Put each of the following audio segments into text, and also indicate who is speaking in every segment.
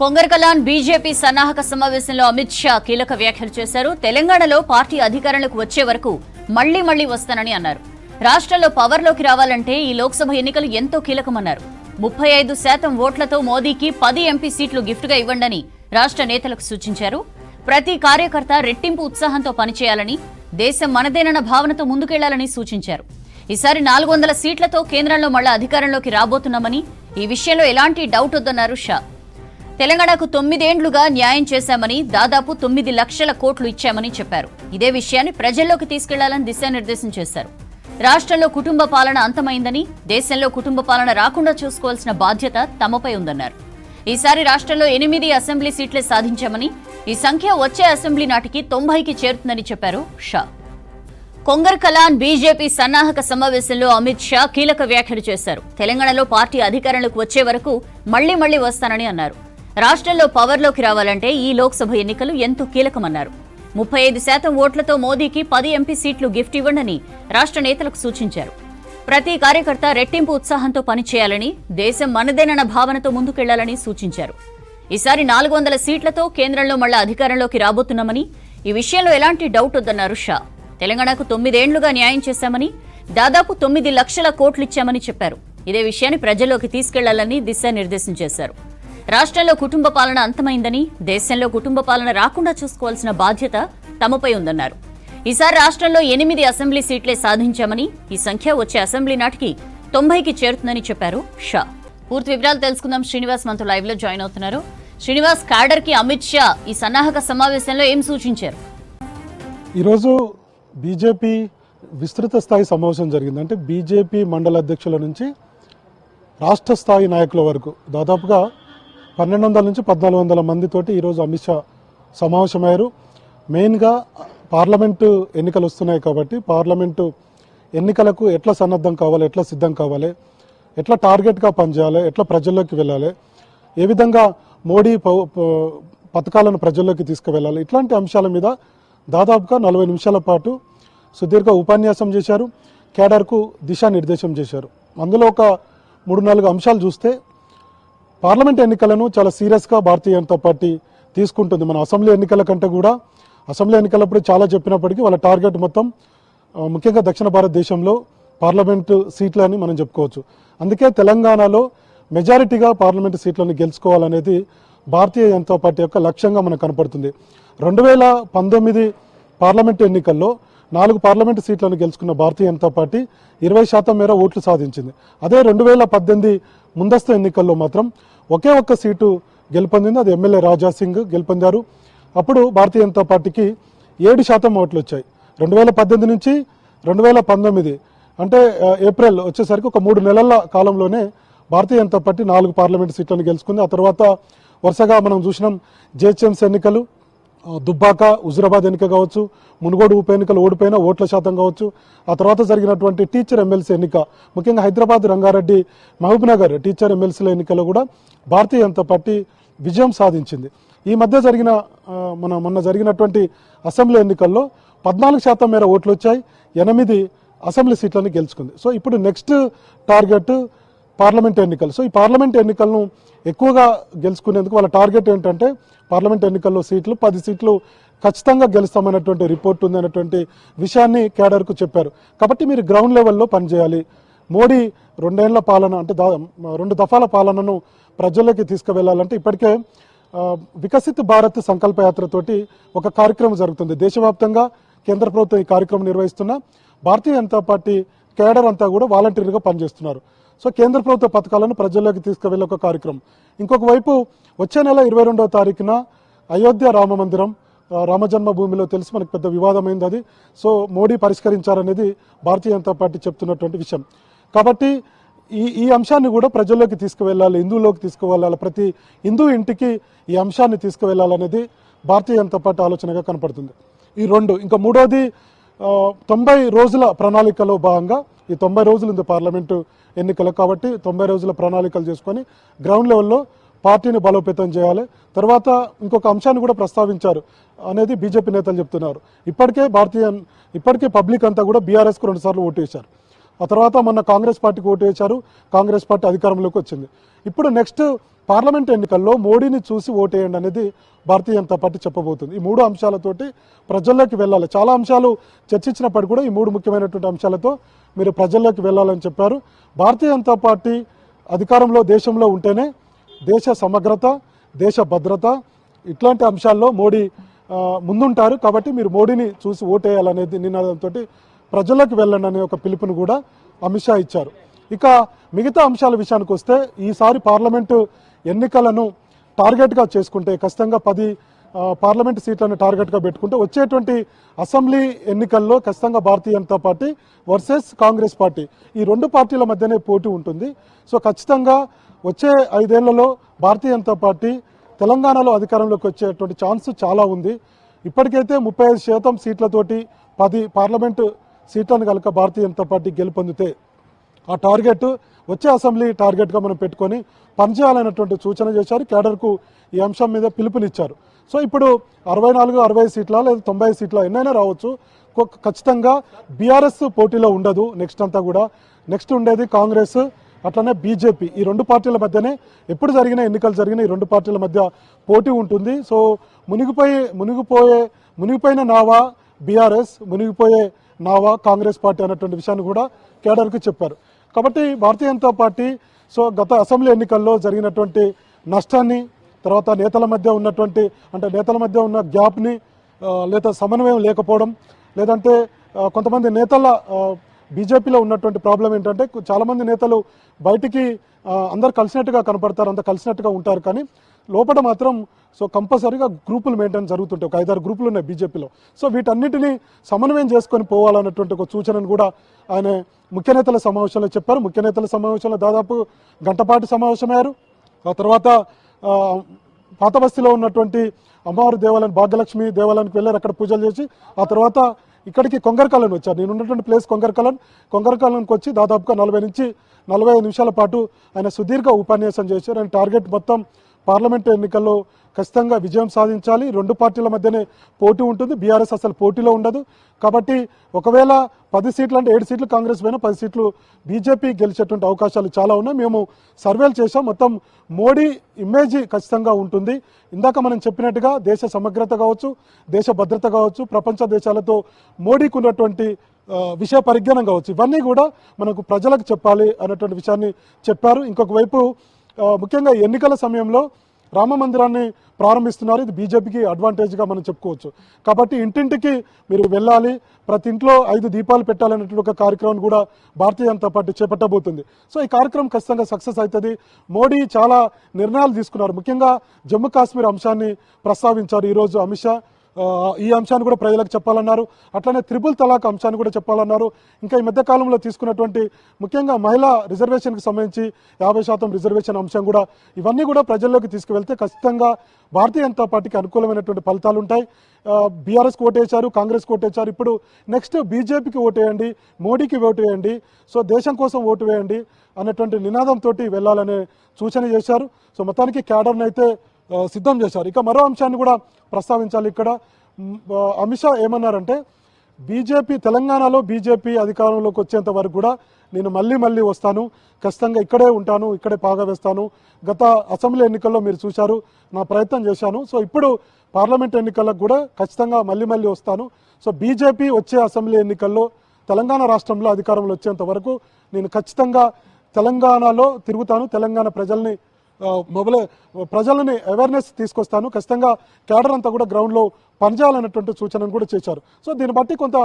Speaker 1: Kongarakalan BJP సన్నాహక సమావేశంలో అమిత్ షా కీలక వ్యాఖ్యలు చేశారు. తెలంగాణలో పార్టీ అధికారంలోకి వచ్చే వరకు మళ్ళీ మళ్ళీ వస్తానని అన్నారు. రాష్ట్రంలో పవర్లోకి రావాలంటే ఈ లోక్సభ ఎన్నికలు ఎంతో కీలకమన్నారు. ముప్పై ఐదు శాతం ఓట్లతో మోదీకి పది ఎంపీ సీట్లు గిఫ్ట్గా ఇవ్వండని రాష్ట్ర నేతలకు సూచించారు. ప్రతి కార్యకర్త రెట్టింపు ఉత్సాహంతో పనిచేయాలని దేశం మనదేనన్న భావనతో ముందుకెళ్ళాలని సూచించారు. ఈసారి నాలుగు వందల సీట్లతో కేంద్రంలో మళ్ళా అధికారంలోకి రాబోతున్నామని ఈ విషయంలో ఎలాంటి డౌట్ వద్దన్నారు షా. తెలంగాణకు తొమ్మిదేండ్లుగా న్యాయం చేశామని దాదాపు తొమ్మిది లక్షల కోట్లు ఇచ్చామని చెప్పారు. ఇదే విషయాన్ని ప్రజల్లోకి తీసుకెళ్ళాలని దిశానిర్దేశం చేశారు. రాష్ట్రంలో కుటుంబ పాలన అంతమైందని దేశంలో కుటుంబ పాలన రాకుండా చూసుకోవాల్సిన బాధ్యత తమపై ఉందన్నారు. ఈసారి రాష్ట్రంలో ఎనిమిది అసెంబ్లీ సీట్లే సాధించామని ఈ సంఖ్య వచ్చే అసెంబ్లీ నాటికి తొంభైకి చేరుతుందని చెప్పారు షా. కొంగర్ కలాన్ బీజేపీ సన్నాహక సమావేశంలో అమిత్ షా కీలక వ్యాఖ్యలు చేశారు. తెలంగాణలో పార్టీ అధికారంలోకి వచ్చే వరకు మళ్ళీ మళ్ళీ వస్తానని అన్నారు. రాష్ట్రంలో పవర్లోకి రావాలంటే ఈ లోక్సభ ఎన్నికలు ఎంతో కీలకమన్నారు. ముప్పై ఐదు శాతం ఓట్లతో మోదీకి పది ఎంపీ సీట్లు గిఫ్ట్ ఇవ్వండని రాష్ట్ర నేతలకు సూచించారు. ప్రతి కార్యకర్త రెట్టింపు ఉత్సాహంతో పనిచేయాలని దేశం మనదేనన్న భావనతో ముందుకెళ్ళాలని సూచించారు. ఈసారి నాలుగు వందల సీట్లతో కేంద్రంలో మళ్ళా అధికారంలోకి రాబోతున్నామని ఈ విషయంలో ఎలాంటి డౌట్ వద్దన్నారు షా తెలంగాణకు తొమ్మిదేండ్లుగా న్యాయం చేశామని దాదాపు తొమ్మిది లక్షల కోట్లు ఇచ్చామని చెప్పారు. ఇదే విషయాన్ని ప్రజల్లోకి తీసుకెళ్ళాలని దిశానిర్దేశం చేశారు. రాష్ట్రంలో కుటుంబ పాలన అంతమైందని దేశంలో కుటుంబ పాలన రాకుండా చూసుకోవాల్సిన బాధ్యత తమపై ఉందన్నారు. ఈసారి రాష్ట్రంలో ఎనిమిది అసెంబ్లీ సీట్లే సాధించామని ఈ సంఖ్య వచ్చే అసెంబ్లీ నాటికి తొంభైకి చేరుతుందని చెప్పారు షా. పూర్తి వివరాలు తెలుసుకుందాం. శ్రీనివాస్ మనతో లైవ్లో జాయిన్ అవుతున్నారు. శ్రీనివాస్ కాడర్కి అమిత్ షా ఈ సన్నాహక సమావేశంలో ఏం సూచించారు?
Speaker 2: ఈరోజు బీజేపీ విస్తృత స్థాయి సమావేశం జరిగింది. అంటే బీజేపీ మండల అధ్యక్షుల నుంచి రాష్ట్ర స్థాయి నాయకుల వరకు దాదాపుగా పన్నెండు వందల నుంచి పద్నాలుగు వందల మందితోటి ఈరోజు అమిత్ షా సమావేశమయ్యారు. మెయిన్గా పార్లమెంటు ఎన్నికలు వస్తున్నాయి కాబట్టి పార్లమెంటు ఎన్నికలకు ఎట్లా సన్నద్ధం కావాలి ఎట్లా సిద్ధం కావాలి ఎట్లా టార్గెట్గా పనిచేయాలి ఎట్లా ప్రజల్లోకి వెళ్ళాలి ఏ విధంగా మోడీ పథకాలను ప్రజల్లోకి తీసుకువెళ్ళాలి ఇట్లాంటి అంశాల మీద దాదాపుగా నలభై నిమిషాల పాటు సుదీర్ఘ ఉపన్యాసం చేశారు. కేడర్కు దిశానిర్దేశం చేశారు. అందులో ఒక మూడు నాలుగు అంశాలు చూస్తే పార్లమెంట్ ఎన్నికలను చాలా సీరియస్గా భారతీయ జనతా పార్టీ తీసుకుంటుంది. మన అసెంబ్లీ ఎన్నికల కంటే కూడా అసెంబ్లీ ఎన్నికలప్పుడు చాలా చెప్పినప్పటికీ వాళ్ళ టార్గెట్ మొత్తం ముఖ్యంగా దక్షిణ భారతదేశంలో పార్లమెంటు సీట్లని మనం చెప్పుకోవచ్చు. అందుకే తెలంగాణలో మెజారిటీగా పార్లమెంటు సీట్లను గెలుచుకోవాలనేది భారతీయ జనతా పార్టీ యొక్క లక్ష్యంగా మనకు కనపడుతుంది. రెండు వేల పంతొమ్మిది పార్లమెంటు ఎన్నికల్లో నాలుగు పార్లమెంటు సీట్లను గెలుచుకున్న భారతీయ జనతా పార్టీ ఇరవై శాతం మేర ఓట్లు సాధించింది. అదే రెండు వేల పద్దెనిమిది ముందస్తు ఎన్నికల్లో మాత్రం ఒకే ఒక్క సీటు గెలుపొందింది. అది ఎమ్మెల్యే రాజా సింగ్ గెలుపొందారు. అప్పుడు భారతీయ జనతా పార్టీకి ఏడు శాతం ఓట్లు వచ్చాయి. రెండు వేల పద్దెనిమిది నుంచి రెండు వేల పంతొమ్మిది అంటే ఏప్రిల్ వచ్చేసరికి ఒక మూడు నెలల కాలంలోనే భారతీయ జనతా పార్టీ నాలుగు పార్లమెంట్ సీట్లను గెలుచుకుంది. ఆ తర్వాత వరుసగా మనం చూసినాం జిహెచ్ఎంసీ ఎన్నికలు దుబ్బాక హుజురాబాద్ ఎన్నిక కావచ్చు మునుగోడు ఉప ఎన్నికలు ఓడిపోయిన ఓట్ల శాతం కావచ్చు. ఆ తర్వాత జరిగినటువంటి టీచర్ ఎమ్మెల్సీ ఎన్నిక ముఖ్యంగా హైదరాబాద్ రంగారెడ్డి మహబూబ్నగర్ టీచర్ ఎమ్మెల్సీల ఎన్నికలో కూడా భారతీయ జనతా పార్టీ విజయం సాధించింది. ఈ మధ్య జరిగిన మన మొన్న జరిగినటువంటి అసెంబ్లీ ఎన్నికల్లో పద్నాలుగు శాతం మేర ఓట్లు వచ్చాయి ఎనిమిది అసెంబ్లీ సీట్లను గెలుచుకుంది. సో ఇప్పుడు నెక్స్ట్ టార్గెట్ పార్లమెంట్ ఎన్నికలు. సో ఈ పార్లమెంట్ ఎన్నికలను ఎక్కువగా గెలుచుకునేందుకు వాళ్ళ టార్గెట్ ఏంటంటే పార్లమెంట్ ఎన్నికల్లో సీట్లు పది సీట్లు ఖచ్చితంగా గెలుస్తామనేటువంటి రిపోర్ట్ ఉంది అనేటువంటి విషయాన్ని కేడర్కు చెప్పారు. కాబట్టి మీరు గ్రౌండ్ లెవెల్లో పనిచేయాలి. మోడీ రెండేళ్ళ పాలన అంటే రెండు దఫాల పాలనను ప్రజల్లోకి తీసుకువెళ్ళాలంటే ఇప్పటికే వికసిత్ భారత్ సంకల్పయాత్రతోటి ఒక కార్యక్రమం జరుగుతుంది. దేశవ్యాప్తంగా కేంద్ర ప్రభుత్వం ఈ కార్యక్రమం నిర్వహిస్తున్న భారతీయ జనతా పార్టీ కేడర్ అంతా కూడా వాలంటీర్గా పనిచేస్తున్నారు. సో కేంద్ర ప్రభుత్వ పథకాలను ప్రజల్లోకి తీసుకువెళ్ళే ఒక కార్యక్రమం. ఇంకొక వైపు వచ్చే నెల ఇరవై రెండవ తారీఖున అయోధ్య రామ మందిరం రామజన్మభూమిలో తెలిసి మనకు పెద్ద వివాదమైంది అది. సో మోడీ పరిష్కరించారనేది భారతీయ జనతా పార్టీ చెప్తున్నటువంటి విషయం. కాబట్టి ఈ ఈ అంశాన్ని కూడా ప్రజల్లోకి తీసుకువెళ్ళాలి హిందువులోకి తీసుకువెళ్ళాలి ప్రతి హిందూ ఇంటికి ఈ అంశాన్ని తీసుకువెళ్ళాలనేది భారతీయ జనతా పార్టీ ఆలోచనగా కనపడుతుంది. ఈ రెండు ఇంకా మూడోది తొంభై రోజుల ప్రణాళికలో భాగంగా ఈ తొంభై రోజులు ఉంది పార్లమెంటు ఎన్నికలు కాబట్టి తొంభై రోజుల ప్రణాళికలు చేసుకొని గ్రౌండ్ లెవెల్లో పార్టీని బలోపేతం చేయాలి. తర్వాత ఇంకొక అంశాన్ని కూడా ప్రస్తావించారు అనేది బీజేపీ నేతలు చెప్తున్నారు. ఇప్పటికే భారతీయ ఇప్పటికే పబ్లిక్ అంతా కూడా బీఆర్ఎస్కు రెండుసార్లు ఓటు వేశారు. ఆ తర్వాత మొన్న కాంగ్రెస్ పార్టీకి ఓటు వేశారు. కాంగ్రెస్ పార్టీ అధికారంలోకి వచ్చింది. ఇప్పుడు నెక్స్ట్ పార్లమెంట్ ఎన్నికల్లో మోడీని చూసి ఓటేయండి అనేది భారతీయ జనతా పార్టీ చెప్పబోతుంది. ఈ మూడు అంశాలతోటి ప్రజల్లోకి వెళ్ళాలి. చాలా అంశాలు చర్చించినప్పటికీ కూడా ఈ మూడు ముఖ్యమైనటువంటి అంశాలతో మీరు ప్రజల్లోకి వెళ్ళాలని చెప్పారు. భారతీయ జనతా పార్టీ అధికారంలో దేశంలో ఉంటేనే దేశ సమగ్రత దేశ భద్రత ఇట్లాంటి అంశాల్లో మోడీ ముందుంటారు. కాబట్టి మీరు మోడీని చూసి ఓటేయాలనేది నినాదంతో ప్రజల్లోకి వెళ్ళండి అనే ఒక పిలుపుని కూడా అమిత్ షా ఇచ్చారు. ఇక మిగతా అంశాల విషయానికి వస్తే ఈసారి పార్లమెంటు ఎన్నికలను టార్గెట్గా చేసుకుంటే ఖచ్చితంగా పది పార్లమెంట్ సీట్లను టార్గెట్గా పెట్టుకుంటే వచ్చేటువంటి అసెంబ్లీ ఎన్నికల్లో ఖచ్చితంగా Bharatiya Janata Party versus Congress Party. ఈ రెండు పార్టీల మధ్యనే పోటీ ఉంటుంది. సో ఖచ్చితంగా వచ్చే ఐదేళ్ళలో భారతీయ జనతా పార్టీ తెలంగాణలో అధికారంలోకి వచ్చేటువంటి ఛాన్స్ చాలా ఉంది. ఇప్పటికైతే ముప్పై ఐదు శాతం సీట్లతోటి పది పార్లమెంటు సీట్లను కనుక భారతీయ జనతా పార్టీ గెలుపొందితే ఆ టార్గెట్ వచ్చే అసెంబ్లీ టార్గెట్గా మనం పెట్టుకొని పనిచేయాలనేటువంటి సూచన చేశారు. కేడర్కు ఈ అంశం మీద పిలుపునిచ్చారు. సో ఇప్పుడు అరవై నాలుగు అరవై సీట్ల లేదా తొంభై సీట్ల ఎన్నైనా రావచ్చు. ఖచ్చితంగా బీఆర్ఎస్ పోటీలో ఉండదు నెక్స్ట్ అంతా కూడా. నెక్స్ట్ ఉండేది కాంగ్రెస్ అట్లనే బీజేపీ. ఈ రెండు పార్టీల మధ్యనే ఎప్పుడు జరిగిన ఎన్నికలు జరిగిన ఈ రెండు పార్టీల మధ్య పోటీ ఉంటుంది. సో మునిగిపోయి మునిగిపోయే మునిగిపోయిన నావా బీఆర్ఎస్ మునిగిపోయే నావా కాంగ్రెస్ పార్టీ అన్నటువంటి విషయాన్ని కూడా కేడర్కు చెప్పారు. కాబట్టి భారతీయ జనతా పార్టీ సో గత అసెంబ్లీ ఎన్నికల్లో జరిగినటువంటి నష్టాన్ని తర్వాత నేతల మధ్య ఉన్నటువంటి అంటే నేతల మధ్య ఉన్న గ్యాప్ని లేదా సమన్వయం లేకపోవడం లేదంటే కొంతమంది నేతల బీజేపీలో ఉన్నటువంటి ప్రాబ్లం ఏంటంటే చాలామంది నేతలు బయటికి అందరు కలిసినట్టుగా కనపడతారు అంత కలిసినట్టుగా ఉంటారు. కానీ లోపల మాత్రం సో కంపల్సరీగా గ్రూపులు మెయింటైన్ జరుగుతుంటాయి. ఒక ఐదారు గ్రూపులు ఉన్నాయి బీజేపీలో. సో వీటన్నిటిని సమన్వయం చేసుకొని పోవాలన్నటువంటి ఒక సూచనను కూడా ఆయన ముఖ్య నేతల సమావేశంలో చెప్పారు. ముఖ్య నేతల సమావేశంలో దాదాపు గంటపాటు సమావేశమయ్యారు. ఆ తర్వాత ఆ, ఉన్నటువంటి అమ్మవారి దేవాలయం భాగ్యలక్ష్మి దేవాలయానికి వెళ్ళారు. అక్కడ పూజలు చేసి ఆ తర్వాత ఇక్కడికి కొంగరకాలను వచ్చారు. నేను ఉన్నటువంటి ప్లేస్ కొంగరకాలన్ కొంగరకాలన్కి వచ్చి దాదాపుగా నలభై నుంచి నలభై ఐదు నిమిషాల పాటు ఆయన సుదీర్ఘ ఉపన్యాసం చేశారు. ఆయన టార్గెట్ మొత్తం పార్లమెంట్ ఎన్నికల్లో ఖచ్చితంగా విజయం సాధించాలి. రెండు పార్టీల మధ్యనే పోటీ ఉంటుంది. బీఆర్ఎస్ అసలు పోటీలో ఉండదు. కాబట్టి ఒకవేళ పది సీట్లు అంటే ఏడు సీట్లు కాంగ్రెస్ పైన పది సీట్లు బీజేపీ గెలిచేటువంటి అవకాశాలు చాలా ఉన్నాయి. మేము సర్వేలు చేసాం మొత్తం మోడీ ఇమేజ్ ఖచ్చితంగా ఉంటుంది. ఇందాక మనం చెప్పినట్టుగా దేశ సమగ్రత కావచ్చు దేశ భద్రత కావచ్చు ప్రపంచ దేశాలతో మోడీకి ఉన్నటువంటి విషయ పరిజ్ఞానం కావచ్చు. ఇవన్నీ కూడా మనకు ప్రజలకు చెప్పాలి అన్నటువంటి విషయాన్ని చెప్పారు. ఇంకొక వైపు ముఖ్యంగా ఎన్నికల సమయంలో రామ మందిరాన్ని ప్రారంభిస్తున్నారు. ఇది బీజేపీకి అడ్వాంటేజ్గా మనం చెప్పుకోవచ్చు. కాబట్టి ఇంటింటికి మీరు వెళ్ళాలి. ప్రతి ఇంట్లో ఐదు దీపాలు పెట్టాలనేటువంటి ఒక కార్యక్రమం కూడా భారతీయ జనతా పార్టీ చేపట్టబోతుంది. సో ఈ కార్యక్రమం ఖచ్చితంగా సక్సెస్ అవుతుంది. మోడీ చాలా నిర్ణయాలు తీసుకున్నారు. ముఖ్యంగా జమ్మూ కాశ్మీర్ అంశాన్ని ప్రస్తావించారు ఈరోజు అమిత్ షా. ఈ అంశాన్ని కూడా ప్రజలకు చెప్పాలన్నారు. అట్లనే త్రిపుల్ తలాక్ అంశాన్ని కూడా చెప్పాలన్నారు. ఇంకా ఈ మధ్య కాలంలో తీసుకున్నటువంటి ముఖ్యంగా మహిళా రిజర్వేషన్కి సంబంధించి యాభై శాతం రిజర్వేషన్ అంశం కూడా ఇవన్నీ కూడా ప్రజల్లోకి తీసుకువెళ్తే ఖచ్చితంగా భారతీయ జనతా పార్టీకి అనుకూలమైనటువంటి ఫలితాలు ఉంటాయి. బీఆర్ఎస్ ఓటేశారు కాంగ్రెస్ ఓటేశారు. ఇప్పుడు నెక్స్ట్ బీజేపీకి ఓటేయండి మోడీకి ఓటు వేయండి సో దేశం కోసం ఓటు వేయండి అనేటువంటి నినాదంతో వెళ్ళాలనే సూచన చేశారు. సో మొత్తానికి క్యాడర్ని అయితే సిద్ధం చేశారు. ఇక మరో అంశాన్ని కూడా ప్రస్తావించాలి ఇక్కడ. అమిత్ షా ఏమన్నారంటే బీజేపీ తెలంగాణలో బీజేపీ అధికారంలోకి వచ్చేంత వరకు కూడా నేను మళ్ళీ మళ్ళీ వస్తాను. ఖచ్చితంగా ఇక్కడే ఉంటాను ఇక్కడే పాగా వేస్తాను. గత అసెంబ్లీ ఎన్నికల్లో మీరు చూశారు నా ప్రయత్నం చేశాను. సో ఇప్పుడు పార్లమెంట్ ఎన్నికలకు కూడా ఖచ్చితంగా మళ్ళీ మళ్ళీ వస్తాను. సో బీజేపీ వచ్చే అసెంబ్లీ ఎన్నికల్లో తెలంగాణ రాష్ట్రంలో అధికారంలో వచ్చేంత వరకు నేను ఖచ్చితంగా తెలంగాణలో తిరుగుతాను తెలంగాణ ప్రజల్ని మొబైల్ ప్రజలని అవేర్నెస్ తీసుకొస్తాను. ఖచ్చితంగా క్యాడర్ అంతా కూడా గ్రౌండ్లో పనిచేయాలన్నటువంటి సూచనను కూడా చేశారు. సో దీన్ని బట్టి కొంత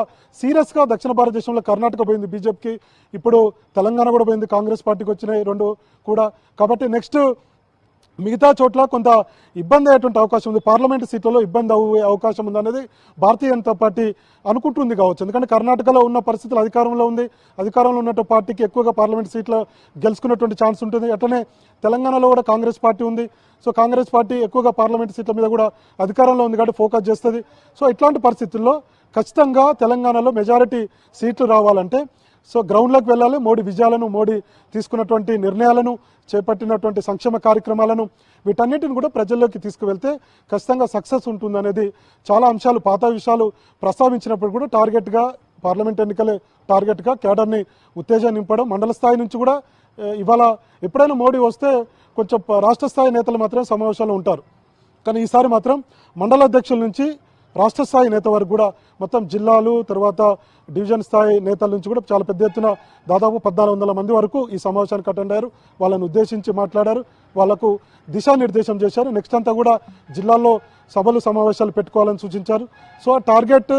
Speaker 2: సీరియస్గా దక్షిణ భారతదేశంలో కర్ణాటక పోయింది బీజేపీకి. ఇప్పుడు తెలంగాణ కూడా పోయింది కాంగ్రెస్ పార్టీకి వచ్చినాయి రెండు కూడా. కాబట్టి నెక్స్ట్ మిగతా చోట్ల కొంత ఇబ్బంది అయ్యేటువంటి అవకాశం ఉంది. పార్లమెంట్ సీట్లలో ఇబ్బంది అయ్యే అవకాశం ఉంది అనేది భారతీయ జనతా పార్టీ అనుకుంటుంది కావచ్చు. ఎందుకంటే కర్ణాటకలో ఉన్న పరిస్థితులు అధికారంలో ఉంది. అధికారంలో ఉన్నట్టు పార్టీకి ఎక్కువగా పార్లమెంట్ సీట్లు గెలుచుకున్నటువంటి ఛాన్స్ ఉంటుంది. అట్లనే తెలంగాణలో కూడా కాంగ్రెస్ పార్టీ ఉంది. సో కాంగ్రెస్ పార్టీ ఎక్కువగా పార్లమెంట్ సీట్ల మీద కూడా అధికారంలో ఉంది కాబట్టి ఫోకస్ చేస్తుంది. సో ఇట్లాంటి పరిస్థితుల్లో ఖచ్చితంగా తెలంగాణలో మెజారిటీ సీట్లు రావాలంటే సో గ్రౌండ్లోకి వెళ్ళాలి. మోడీ విజయాలను మోడీ తీసుకున్నటువంటి నిర్ణయాలను చేపట్టినటువంటి సంక్షేమ కార్యక్రమాలను వీటన్నిటిని కూడా ప్రజల్లోకి తీసుకువెళ్తే ఖచ్చితంగా సక్సెస్ ఉంటుందనేది చాలా అంశాలు పాత విషయాలు ప్రస్తావించినప్పుడు కూడా టార్గెట్గా పార్లమెంట్ ఎన్నికలే టార్గెట్గా కేడర్ని ఉత్తేజం నింపడం మండల స్థాయి నుంచి కూడా ఇవాళ ఎప్పుడైనా మోడీ వస్తే కొంచెం రాష్ట్ర స్థాయి నేతలు మాత్రం సమావేశాల్లో ఉంటారు. కానీ ఈసారి మాత్రం మండల అధ్యక్షుల నుంచి రాష్ట్ర స్థాయి నేత వరకు కూడా మొత్తం జిల్లాలు తర్వాత డివిజన్ స్థాయి నేతల నుంచి కూడా చాలా పెద్ద ఎత్తున దాదాపు పద్నాలుగు వందల మంది వరకు ఈ సమావేశానికి అటెండ్ అయ్యారు. వాళ్ళని ఉద్దేశించి మాట్లాడారు. వాళ్ళకు దిశానిర్దేశం చేశారు. నెక్స్ట్ అంతా కూడా జిల్లాల్లో సభలు సమావేశాలు పెట్టుకోవాలని సూచించారు. సో ఆ టార్గెట్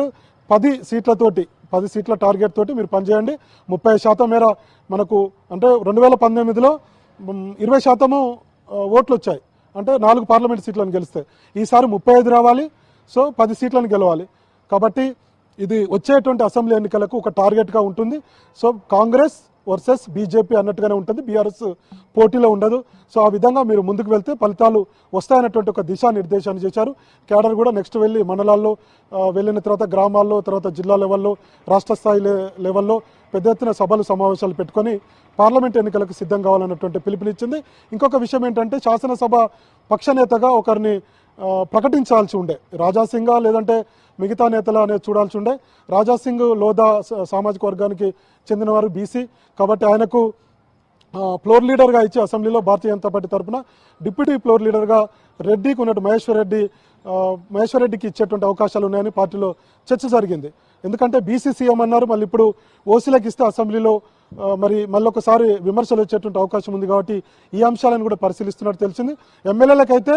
Speaker 2: పది సీట్లతోటి పది సీట్ల టార్గెట్ తోటి మీరు పనిచేయండి. ముప్పై శాతం మేర మనకు అంటే రెండు వేల పంతొమ్మిదిలో ఇరవై శాతము ఓట్లు వచ్చాయి. అంటే నాలుగు పార్లమెంట్ సీట్లను గెలిస్తే. ఈసారి ముప్పై ఐదు రావాలి. సో పది సీట్లను గెలవాలి. కాబట్టి ఇది వచ్చేటువంటి అసెంబ్లీ ఎన్నికలకు ఒక టార్గెట్గా ఉంటుంది. సో కాంగ్రెస్ వర్సెస్ బీజేపీ అన్నట్టుగానే ఉంటుంది. బీఆర్ఎస్ పోటీలో ఉండదు. సో ఆ విధంగా మీరు ముందుకు వెళ్తే ఫలితాలు వస్తాయన్నటువంటి ఒక దిశానిర్దేశాన్ని చేశారు. కేడర్ కూడా నెక్స్ట్ వెళ్ళి మండలాల్లో వెళ్ళిన తర్వాత గ్రామాల్లో తర్వాత జిల్లా లెవెల్లో రాష్ట్ర స్థాయి లెవెల్లో పెద్ద ఎత్తున సభలు సమావేశాలు పెట్టుకొని పార్లమెంట్ ఎన్నికలకు సిద్ధం కావాలన్నటువంటి పిలుపునిచ్చింది. ఇంకొక విషయం ఏంటంటే శాసనసభ పక్షనేతగా ఒకరిని ప్రకటించాల్సి ఉండే. రాజాసింగా లేదంటే మిగతా నేతలు అనేది చూడాల్సి ఉండే. రాజాసింగ్ లోధా సామాజిక వర్గానికి చెందినవారు బీసీ. కాబట్టి ఆయనకు ఫ్లోర్ లీడర్గా ఇచ్చి అసెంబ్లీలో భారతీయ జనతా పార్టీ తరఫున డిప్యూటీ ఫ్లోర్ లీడర్గా రెడ్డికి ఉన్నట్టు మహేశ్వర్ రెడ్డి మహేశ్వర్ రెడ్డికి ఇచ్చేటువంటి అవకాశాలు ఉన్నాయని పార్టీలో చర్చ జరిగింది. ఎందుకంటే బీసీ సీఎం అన్నారు. మళ్ళీ ఇప్పుడు ఓసీలకు ఇస్తే అసెంబ్లీలో మరి మళ్ళీ ఒకసారి విమర్శలు వచ్చేటువంటి అవకాశం ఉంది కాబట్టి ఈ అంశాలను కూడా పరిశీలిస్తున్నట్టు తెలిసింది. ఎమ్మెల్యేలకైతే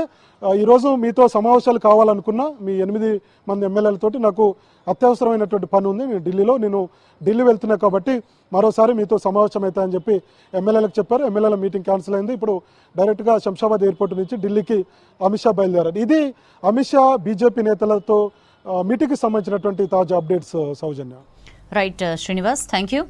Speaker 2: ఈరోజు మీతో సమావేశాలు కావాలనుకున్నా మీ ఎనిమిది మంది ఎమ్మెల్యేలతోటి నాకు అత్యవసరమైనటువంటి పని ఉంది. నేను ఢిల్లీలో నేను ఢిల్లీ వెళ్తున్నా కాబట్టి మరోసారి మీతో సమావేశం అవుతాయని చెప్పి ఎమ్మెల్యేలకు చెప్పారు. ఎమ్మెల్యేల మీటింగ్ క్యాన్సిల్ అయింది. ఇప్పుడు డైరెక్ట్గా శంషాబాద్ ఎయిర్పోర్ట్ నుంచి ఢిల్లీకి అమిత్ షా బయలుదేరారు. ఇది అమిత్ షా బీజేపీ నేతలతో మీటింగ్కి సంబంధించినటువంటి తాజా updates Soujanya.
Speaker 1: Right Srinivas thank you